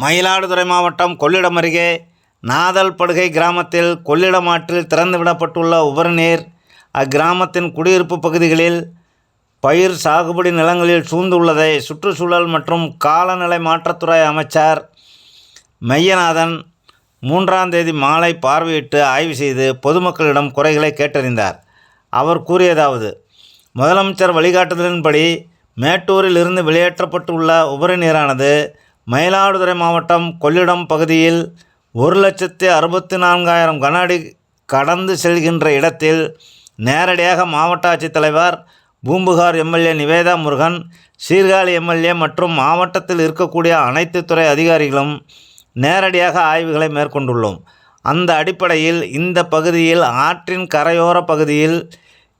மயிலாடுதுறை மாவட்டம் கொள்ளிடம் அருகே நாதல்படுகை கிராமத்தில் கொள்ளிடம் ஆற்றில் திறந்துவிடப்பட்டுள்ள உபரிநீர் அக்கிராமத்தின் குடியிருப்பு பகுதிகளில் பயிர் சாகுபடி நிலங்களில் சூழ்ந்துள்ளதை சுற்றுச்சூழல் மற்றும் காலநிலை மாற்றத்துறை அமைச்சர் மெய்யநாதன் மூன்றாம் தேதி மாலை பார்வையிட்டு ஆய்வு செய்து பொதுமக்களிடம் குறைகளை கேட்டறிந்தார். அவர் கூறியதாவது முதலமைச்சர் வழிகாட்டுதலின்படி மேட்டூரில் இருந்து வெளியேற்றப்பட்டுள்ள உபரி நீரானது மயிலாடுதுறை மாவட்டம் கொள்ளிடம் பகுதியில் ஒரு லட்சத்தி அறுபத்தி நான்காயிரம் கன அடி கடந்து செல்கின்ற இடத்தில் நேரடியாக மாவட்ட ஆட்சித்தலைவர் பூம்புகார் எம்எல்ஏ நிவேதா முருகன் சீர்காழி எம்எல்ஏ மற்றும் மாவட்டத்தில் இருக்கக்கூடிய அனைத்து துறை அதிகாரிகளும் நேரடியாக ஆய்வுகளை மேற்கொண்டுள்ளோம். அந்த அடிப்படையில் இந்த பகுதியில் ஆற்றின் கரையோர பகுதியில்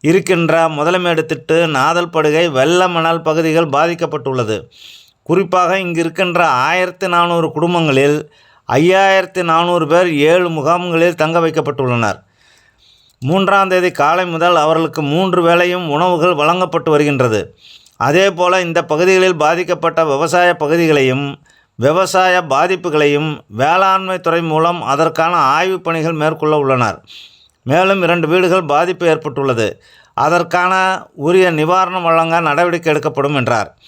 இருக்கின்ற முதலமேடு திட்டு நாதல்படுகை வெள்ள மணல் பகுதிகள் பாதிக்கப்பட்டுள்ளது. குறிப்பாக இங்கு இருக்கின்ற ஆயிரத்தி நானூறு குடும்பங்களில் ஐயாயிரத்தி நானூறு பேர் ஏழு முகாம்களில் தங்க வைக்கப்பட்டுள்ளனர். மூன்றாம் தேதி காலை முதல் அவர்களுக்கு மூன்று வேளையும் உணவுகள் வழங்கப்பட்டு வருகின்றது. அதேபோல இந்த பகுதிகளில் பாதிக்கப்பட்ட விவசாய பகுதிகளையும் விவசாய பாதிப்புகளையும் வேளாண்மை துறை மூலம் அதற்கான ஆய்வுப் பணிகள் மேற்கொள்ள உள்ளனர். மேலும் இரண்டு வீடுகள் பாதிப்பு ஏற்பட்டுள்ளது. அதற்கான உரிய நிவாரணம் வழங்க நடவடிக்கை எடுக்கப்படும் என்றார்.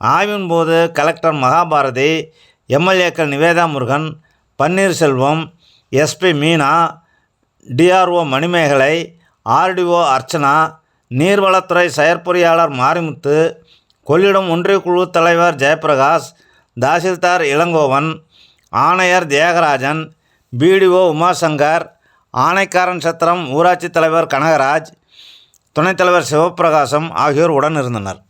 ஆய்வின் போது கலெக்டர் மகாபாரதி எம்எல்ஏக்கள் Nivetha Murugan Panneerselvam SP Meena DRO Manimegalai RDO Archana நீர்வளத்துறை செயற்பொறியாளர் மாரிமுத்து கொள்ளிடம் ஒன்றிய குழு தலைவர் ஜெயபிரகாஷ் தாசில்தார் இளங்கோவன் ஆணையர் தியாகராஜன் பிடிஓ உமாசங்கர் ஆணைக்காரன் சத்திரம் ஊராட்சி தலைவர் கனகராஜ் துணைத் தலைவர் சிவப்பிரகாசம் ஆகியோர் உடன் இருந்தனர்.